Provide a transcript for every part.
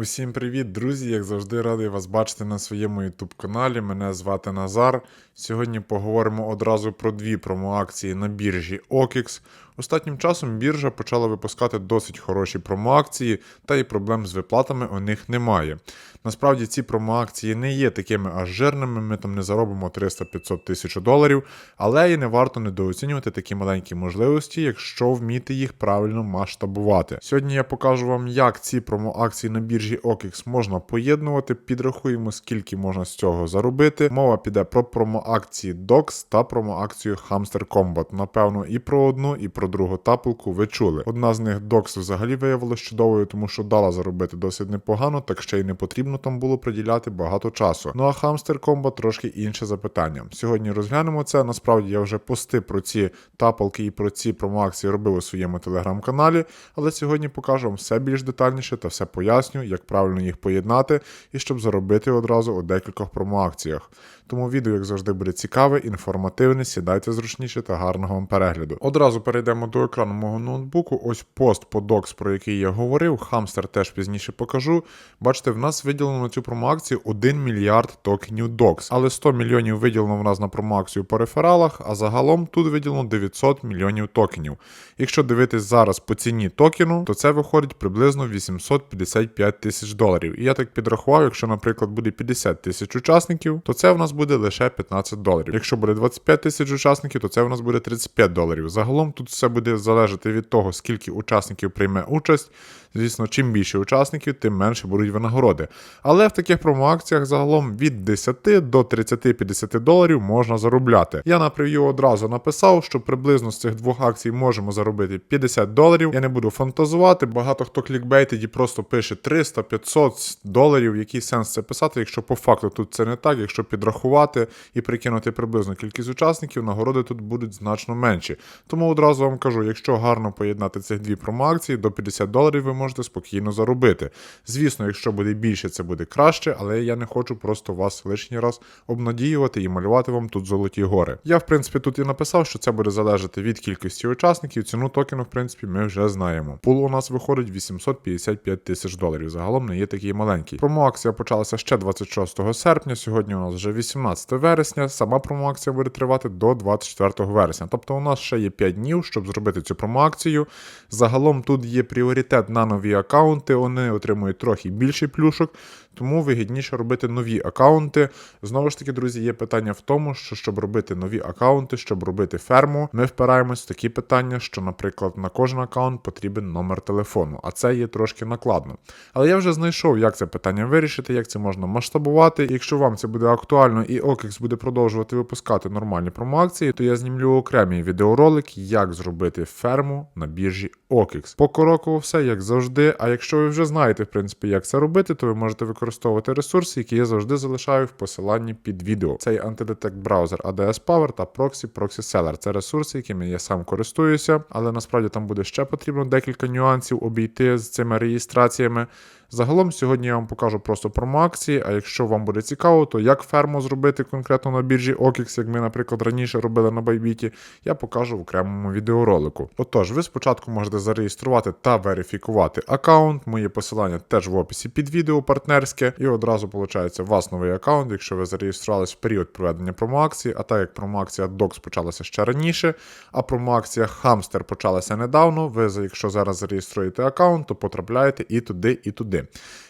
Усім привіт, друзі! Як завжди, радий вас бачити на своєму YouTube каналі. Мене звати Назар. Сьогодні поговоримо одразу про дві промоакції на біржі OKX. Останнім часом біржа почала випускати досить хороші промоакції, та й проблем з виплатами у них немає. Насправді ці промоакції не є такими аж жирними, ми там не заробимо 300-500 тисяч доларів, але і не варто недооцінювати такі маленькі можливості, якщо вміти їх правильно масштабувати. Сьогодні я покажу вам, як ці промоакції на біржі OKX можна поєднувати, підрахуємо, скільки можна з цього заробити. Мова піде про промоакції DOX та промоакцію Hamster Combat. Напевно, і про одну, і про другу тапелку ви чули. Одна з них DOX взагалі виявилася чудовою, тому що дала заробити досить непогано, так ще й не потрібно там було приділяти багато часу. Ну а Hamster Combat трошки інше запитання. Сьогодні розглянемо це. Насправді я вже пости про ці тапалки і про ці промоакції робив у своєму телеграм-каналі, але сьогодні покажу вам все більш детальніше та все поясню, як правильно їх поєднати і щоб заробити одразу у декількох промоакціях. Тому відео, як завжди, буде цікаве, інформативне, сідайте зручніше та гарного вам перегляду. Одразу перейдемо до екрану мого ноутбуку. Ось пост по DOX, про який я говорив. Хамстер теж пізніше покажу. Бачите, в нас виділено на цю промоакцію 1 мільярд токенів DOX, але 100 мільйонів виділено в нас на промоакцію по рефералах, а загалом тут виділено 900 мільйонів токенів. Якщо дивитись зараз по ціні токену, то це виходить приблизно 855 тисяч доларів. І я так підрахував, якщо, наприклад, буде 50 тисяч учасників, то це в нас буде лише 15 доларів. Якщо буде 25 тисяч учасників, то це в нас буде 35 доларів. Загалом тут все буде залежати від того, скільки учасників прийме участь. Звісно, чим більше учасників, тим менше будуть винагороди. Але в таких промоакціях загалом від 10 до 30-50 доларів можна заробляти. Я на прев'ю одразу написав, що приблизно з цих двох акцій можемо заробити 50 доларів. Я не буду фантазувати. Багато хто клікбейтеді просто пише 300-500 доларів. Який сенс це писати, якщо по факту тут це не так, якщо підрахувати і прикинути приблизно кількість учасників, нагороди тут будуть значно менші. Тому одразу вам кажу, якщо гарно поєднати цих дві промоакції, до 50 доларів ви можете спокійно заробити. Звісно, якщо буде більше, це буде краще, але я не хочу просто вас лишній раз обнадіювати і малювати вам тут золоті гори. Я, в принципі, тут і написав, що це буде залежати від кількості учасників. Ціну токену, в принципі, ми вже знаємо. Пул у нас виходить 855 тисяч доларів. Загалом не є такий маленький. Промоакція почалася ще 26 серпня. Сьогодні у нас вже 18 вересня. Сама промоакція буде тривати до 24 вересня. Тобто у нас ще є 5 днів, щоб зробити цю промоакцію. Загалом тут є пріоритет на нові аккаунти, вони отримують трохи більше плюшок, тому вигідніше робити нові аккаунти. Знову ж таки, друзі, є питання в тому, що щоб робити нові аккаунти, щоб робити ферму, ми впираємось в такі питання, що, наприклад, на кожен аккаунт потрібен номер телефону, а це є трошки накладно. Але я вже знайшов, як це питання вирішити, як це можна масштабувати. Якщо вам це буде актуально і OKX буде продовжувати випускати нормальні промоакції, то я знімлю окремий відеоролик, як зробити ферму на біржі OKX. Покроково все, як завжди. А якщо ви вже знаєте, в принципі, як це робити, то ви можете використовувати ресурси, які я завжди залишаю в посиланні під відео. Цей антидетект браузер ADS Power та Proxy Proxy Seller. Це ресурси, якими я сам користуюся, але насправді там буде ще потрібно декілька нюансів обійти з цими реєстраціями. Загалом сьогодні я вам покажу просто промоакції, а якщо вам буде цікаво, то як ферму зробити конкретно на біржі OKX, як ми, наприклад, раніше робили на Байбіті, я покажу в окремому відеоролику. Отож, ви спочатку можете зареєструвати та верифікувати аккаунт. Моє посилання теж в описі під відео партнерське, і одразу виходить у вас новий аккаунт, якщо ви зареєструвалися в період проведення промоакції, а так як промоакція DOX почалася ще раніше, а промоакція Hamster почалася недавно. Ви, якщо зараз зареєструєте аккаунт, то потрапляєте і туди, і туди.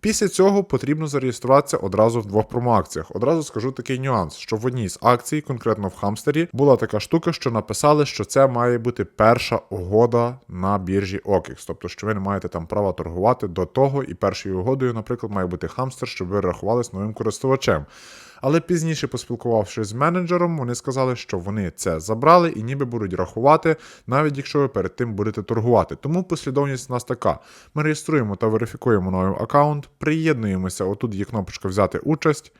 Після цього потрібно зареєструватися одразу в двох промоакціях. Одразу скажу такий нюанс, що в одній з акцій, конкретно в Хамстері, була така штука, що написали, що це має бути перша угода на біржі OKX. Тобто, що ви не маєте там права торгувати до того, і першою угодою, наприклад, має бути Хамстер, щоб ви рахувались новим користувачем. Але пізніше, поспілкувавшись з менеджером, вони сказали, що вони це забрали і ніби будуть рахувати, навіть якщо ви перед тим будете торгувати. Тому послідовність у нас така: ми реєструємо та верифікуємо новий аккаунт, приєднуємося. Отут є кнопочка взяти участь.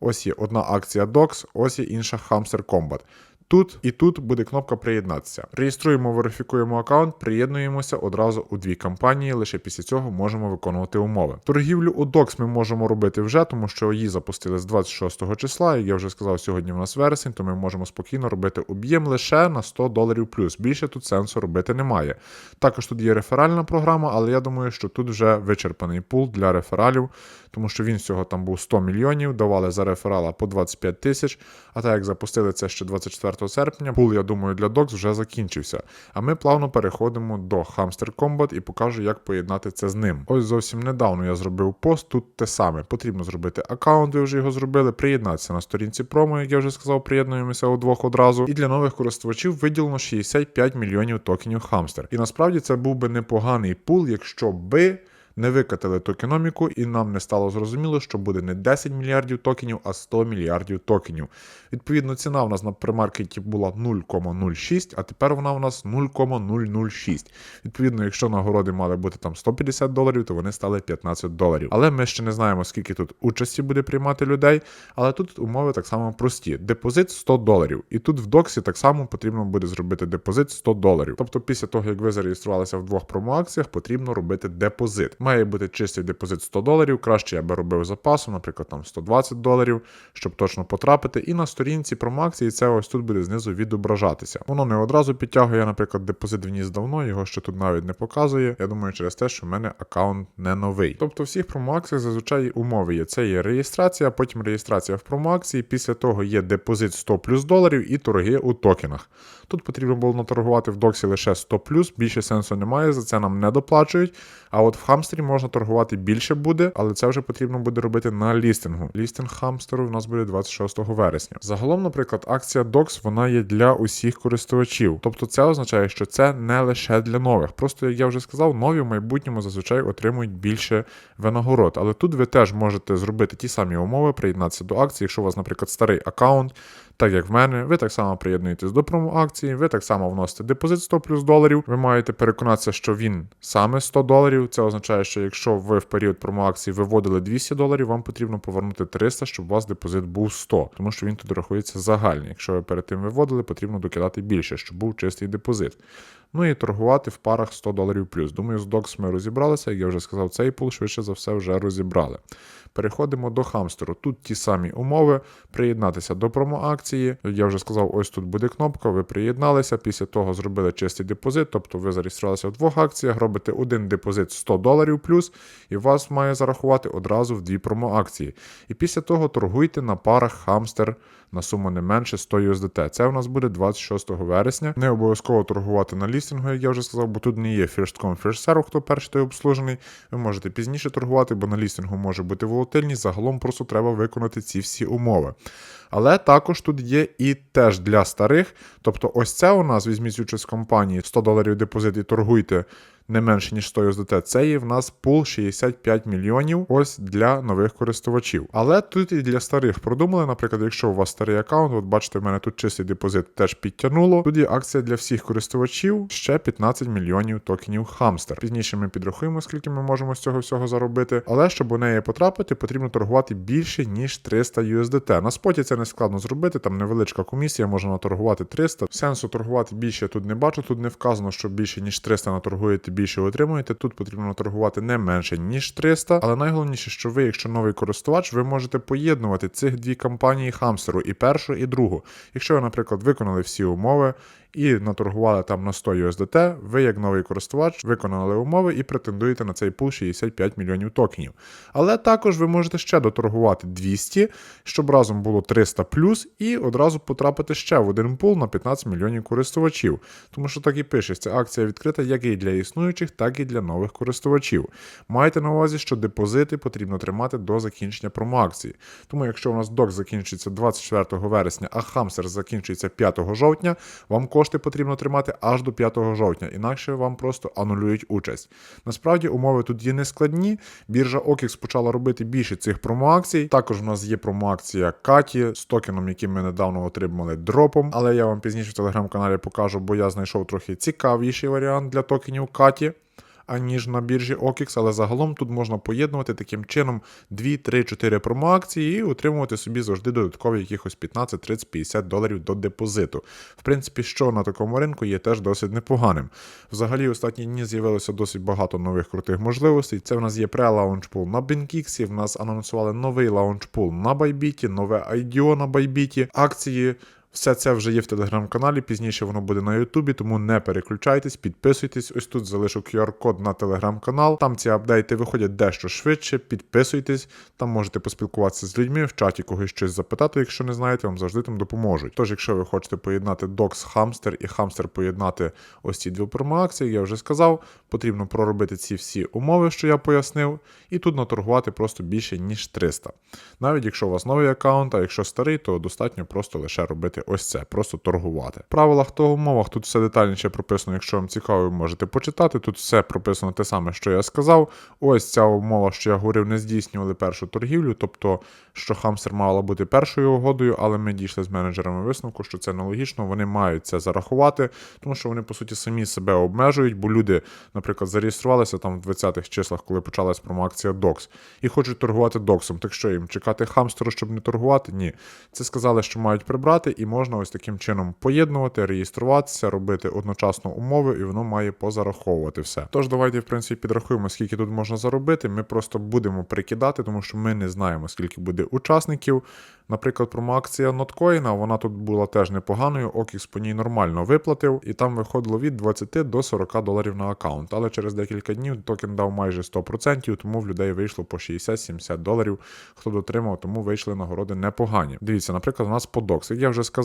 Ось є одна акція DOX, ось є інша Hamster Combat. Тут і тут буде кнопка приєднатися. Реєструємо, верифікуємо аккаунт, приєднуємося одразу у дві компанії. Лише після цього можемо виконувати умови. Торгівлю у DOX ми можемо робити вже, тому що її запустили з 26 числа. Як я вже сказав, сьогодні в нас вересень, то ми можемо спокійно робити об'єм лише на 100 доларів плюс. Більше тут сенсу робити немає. Також тут є реферальна програма, але я думаю, що тут вже вичерпаний пул для рефералів, тому що він всього там був 100 мільйонів, давали за реферала по 25 тисяч. А так як запустили це ще 24 серпня, пул, я думаю, для DOX вже закінчився. А ми плавно переходимо до Hamster Combat і покажу, як поєднати це з ним. Ось зовсім недавно я зробив пост. Тут те саме. Потрібно зробити аккаунт, ви вже його зробили, приєднатися на сторінці промо, як я вже сказав, приєднуємося удвох одразу. І для нових користувачів виділено 65 мільйонів токенів Hamster. І насправді це був би непоганий пул, якщо би. Не викатили токеноміку, і нам не стало зрозуміло, що буде не 10 мільярдів токенів, а 100 мільярдів токенів. Відповідно, ціна у нас на примаркеті була 0,06, а тепер вона у нас 0,006. Відповідно, якщо нагороди мали бути там 150 доларів, то вони стали 15 доларів. Але ми ще не знаємо, скільки тут участі буде приймати людей. Але тут умови так само прості: депозит 100 доларів. І тут в доксі так само потрібно буде зробити депозит 100 доларів. Тобто, після того, як ви зареєструвалися в двох промоакціях, потрібно робити депозит. Має бути чистий депозит 100 доларів. Краще я би робив запасом, наприклад, там 120 доларів, щоб точно потрапити. І на сторінці промоакції це ось тут буде знизу відображатися. Воно не одразу підтягує, наприклад, депозит вніс давно, його ще тут навіть не показує. Я думаю, через те, що в мене аккаунт не новий. Тобто, всіх промоакціях зазвичай умови є. Це є реєстрація, потім реєстрація в промоакції. Після того є депозит 100 плюс доларів і торги у токенах. Тут потрібно було наторгувати в доксі лише 100 більше сенсу немає, за це нам не доплачують. А от в хамстері можна торгувати більше буде, але це вже потрібно буде робити на лістингу. Лістинг хамстеру в нас буде 26 вересня. Загалом, наприклад, акція DOX вона є для усіх користувачів. Тобто це означає, що це не лише для нових. Просто як я вже сказав, нові в майбутньому зазвичай отримують більше винагород. Але тут ви теж можете зробити ті самі умови, приєднатися до акції, якщо у вас, наприклад, старий аккаунт. Так як в мене, ви так само приєднуєтесь до промоакції, ви так само вносите депозит 100 плюс доларів. Ви маєте переконатися, що він саме 100 доларів. Це означає, що якщо ви в період промоакції виводили 200 доларів, вам потрібно повернути 300, щоб у вас депозит був 100, тому що він тут рахується загальний. Якщо ви перед тим виводили, потрібно докидати більше, щоб був чистий депозит. Ну і торгувати в парах 100 доларів плюс. Думаю, з DOX ми розібралися, як я вже сказав, цей пул швидше за все вже розібрали. Переходимо до хамстеру. Тут ті самі умови, приєднатися до промоакції. Я вже сказав, ось тут буде кнопка, ви приєдналися. Після того зробили чистий депозит, тобто ви зареєструвалися в двох акціях, робите один депозит 100 доларів плюс, і вас має зарахувати одразу в дві промоакції. І після того торгуйте на парах хамстер на суму не менше 100 USDT. Це у нас буде 26 вересня. Не обов'язково торгувати на лістингу, як я вже сказав, бо тут не є first come, first serve, хто перший той обслужений. Ви можете пізніше торгувати, бо на лістингу може бути волатильність. Загалом просто треба виконати ці всі умови. Але також тут є і теж для старих. Тобто, ось це у нас візьміть участь в компанії 100 доларів депозит і торгуйте не менше, ніж 100 USDT. Це є в нас пул 65 мільйонів ось для нових користувачів. Але тут і для старих продумали, наприклад, якщо у вас старий аккаунт, от бачите, в мене тут чистий депозит теж підтягнуло. Є акція для всіх користувачів ще 15 мільйонів токенів Хамстер. Пізніше ми підрахуємо, скільки ми можемо з цього всього заробити. Але щоб у неї потрапити, потрібно торгувати більше, ніж 300 USDT. На споті це не складно зробити, там невеличка комісія, можна наторгувати 300. Сенсу торгувати більше тут не бачу. Тут не вказано, що більше ніж 300 наторгуєте, більше отримуєте. Тут потрібно наторгувати не менше, ніж 300. Але найголовніше, що ви, якщо новий користувач, ви можете поєднувати цих дві компанії хамстеру, і першу, і другу. Якщо ви, наприклад, виконали всі умови. І наторгували там на 100 USDT, ви, як новий користувач, виконали умови і претендуєте на цей пул 65 мільйонів токенів. Але також ви можете ще доторгувати 200, щоб разом було 300 плюс, і одразу потрапити ще в один пул на 15 мільйонів користувачів. Тому що так і пишеться, акція відкрита як і для існуючих, так і для нових користувачів. Майте на увазі, що депозити потрібно тримати до закінчення промоакції. Тому якщо у нас док закінчується 24 вересня, а хамстер закінчується 5 жовтня, вам кошти потрібно тримати аж до 5 жовтня, інакше вам просто анулюють участь. Насправді умови тут є нескладні. Біржа OKX почала робити більше цих промоакцій. Також у нас є промоакція Каті з токеном, який ми недавно отримали дропом. Але я вам пізніше в телеграм-каналі покажу, бо я знайшов трохи цікавіший варіант для токенів Каті. Аніж на біржі OKX, але загалом тут можна поєднувати таким чином 2, 3, 4 промоакції і отримувати собі завжди додаткові якихось 15, 30, 50 доларів до депозиту. В принципі, що на такому ринку є теж досить непоганим. Взагалі, останні дні з'явилося досить багато нових крутих можливостей. Це в нас є пре-лаунчпул на BinKix, в нас анонсували новий лаунчпул на Bybit, нове IDO на Bybit, акції. Все це вже є в телеграм-каналі, пізніше воно буде на Ютубі, тому не переключайтесь, підписуйтесь. Ось тут залишу QR-код на телеграм-канал. Там ці апдейти виходять дещо швидше. Підписуйтесь, там можете поспілкуватися з людьми, в чаті когось щось запитати, якщо не знаєте, вам завжди там допоможуть. Тож, якщо ви хочете поєднати Docs Hamster і Hamster поєднати ось ці дві промоакції, я вже сказав, потрібно проробити ці всі умови, що я пояснив, і тут наторгувати просто більше ніж 300. Навіть якщо у вас новий аккаунт, а якщо старий, то достатньо просто лише робити ось це, просто торгувати. В правилах та умовах тут все детальніше прописано, якщо вам цікаво, ви можете почитати. Тут все прописано те саме, що я сказав. Ось ця умова, що я говорив, не здійснювали першу торгівлю, тобто, що хамстер мала бути першою угодою, але ми дійшли з менеджерами висновку, що це нелогічно, вони мають це зарахувати, тому що вони, по суті, самі себе обмежують, бо люди, наприклад, зареєструвалися там в 20-х числах, коли почалась промоакція DOX, і хочуть торгувати доксом. Так що їм чекати хамстеру, щоб не торгувати? Ні. Це сказали, що мають прибрати, і ось таким чином поєднувати, реєструватися, робити одночасно умови, і воно має позараховувати все. Тож давайте, в принципі, підрахуємо, скільки тут можна заробити. Ми просто будемо прикидати, тому що ми не знаємо, скільки буде учасників. Наприклад, промоакція ноткоїна, вона тут була теж непоганою, Окікс по ній нормально виплатив, і там виходило від 20 до 40 доларів на аккаунт. Але через декілька днів токен дав майже 100%, тому в людей вийшло по 60-70 доларів. Хто дотримав, тому вийшли нагороди непогані. Дивіться, наприклад, у нас по DOX, як я вже сказав,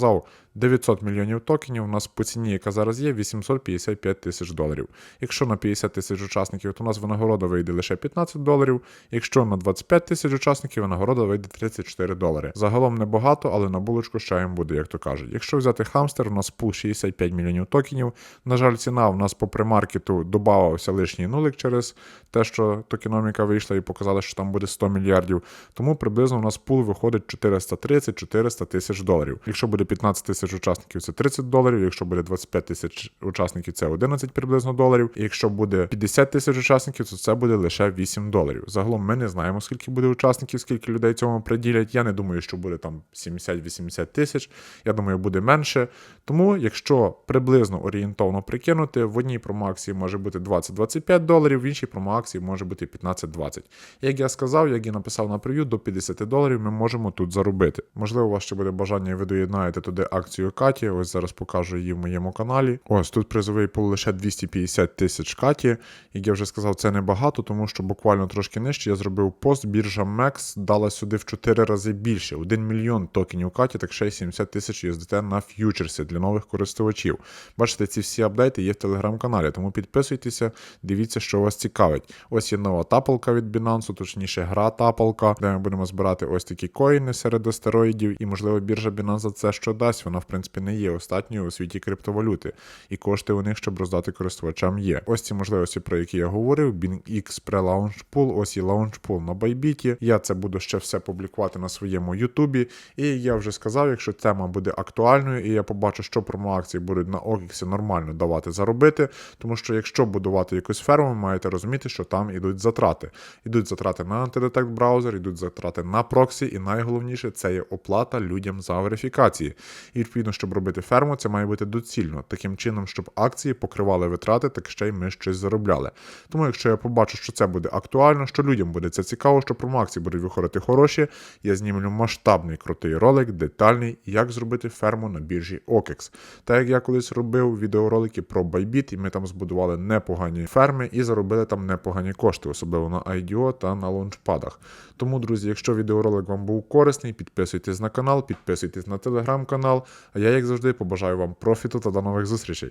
900 мільйонів токенів. У нас по ціні, яка зараз є, 855 тисяч доларів. Якщо на 50 тисяч учасників, то у нас винагорода вийде лише 15 доларів. Якщо на 25 тисяч учасників, винагорода вийде 34 долари. Загалом небагато, але на булочку ще їм буде, як то кажуть. Якщо взяти хамстер, у нас пул 65 мільйонів токенів. На жаль, ціна у нас по премаркету додавався лишній нулик через те, що токеноміка вийшла і показала, що там буде 100 мільярдів. Тому приблизно у нас пул виходить 430-400 тисяч доларів. Якщо буде 15 тисяч учасників, це 30 доларів. Якщо буде 25 тисяч учасників, це 11 приблизно доларів. І якщо буде 50 тисяч учасників, то це буде лише 8 доларів. Загалом ми не знаємо, скільки буде учасників, скільки людей цьому приділять. Я не думаю, що буде там 70-80 тисяч. Я думаю, буде менше. Тому, якщо приблизно орієнтовно прикинути, в одній промоакції може бути 20-25 доларів, в іншій промоакції може бути 15-20. Як я сказав, як і написав на прев'ю, до 50 доларів ми можемо тут заробити. Можливо, у вас ще буде бажання, і ви доєднаєте туди акцію Каті. Ось зараз покажу її в моєму каналі. Ось тут призовий пул лише 250 тисяч Каті. Як я вже сказав, це небагато, тому що буквально трошки нижче я зробив пост. Біржа MEX дала сюди в 4 рази більше. 1 мільйон токенів Каті, так ще й 70 тисяч USDT на ф'ючерсі для нових користувачів. Бачите, ці всі апдейти є в телеграм-каналі, тому підписуйтеся, дивіться, що вас цікавить. Ось є нова тапалка від Binance, точніше, гра тапалка, де ми будемо збирати ось такі коїни серед астероїдів, і можливо біржа Binance це що дасть. Вона, в принципі, не є остатньою у світі криптовалюти, і кошти у них, щоб роздати користувачам, є. Ось ці можливості, про які я говорив. BingX pre-launch pool, ось і launch pool на Bybit. Я це буду ще все публікувати на своєму Ютубі. І я вже сказав, якщо тема буде актуальною, і я побачу, що промоакції будуть на OKX нормально давати заробити. Тому що якщо будувати якусь ферму, маєте розуміти, що там ідуть затрати. Ідуть затрати на антидетект браузер, ідуть затрати на проксі, і найголовніше це є оплата людям за верифікації. І відповідно, щоб робити ферму, це має бути доцільно, таким чином, щоб акції покривали витрати, так ще й ми щось заробляли. Тому, якщо я побачу, що це буде актуально, що людям буде це цікаво, що промоакції будуть виходити хороші, я знімлю масштабний крутий ролик, детальний, як зробити ферму на біржі OKEX. Так як я колись робив відеоролики про Bybit, і ми там збудували непогані ферми і заробили там непогані кошти, особливо на IDO та на лаунчпадах. Тому, друзі, якщо відеоролик вам був корисний, підписуйтесь на канал, підписуйтесь на телеграм-канал. А я, як завжди, побажаю вам профіту та до нових зустрічей.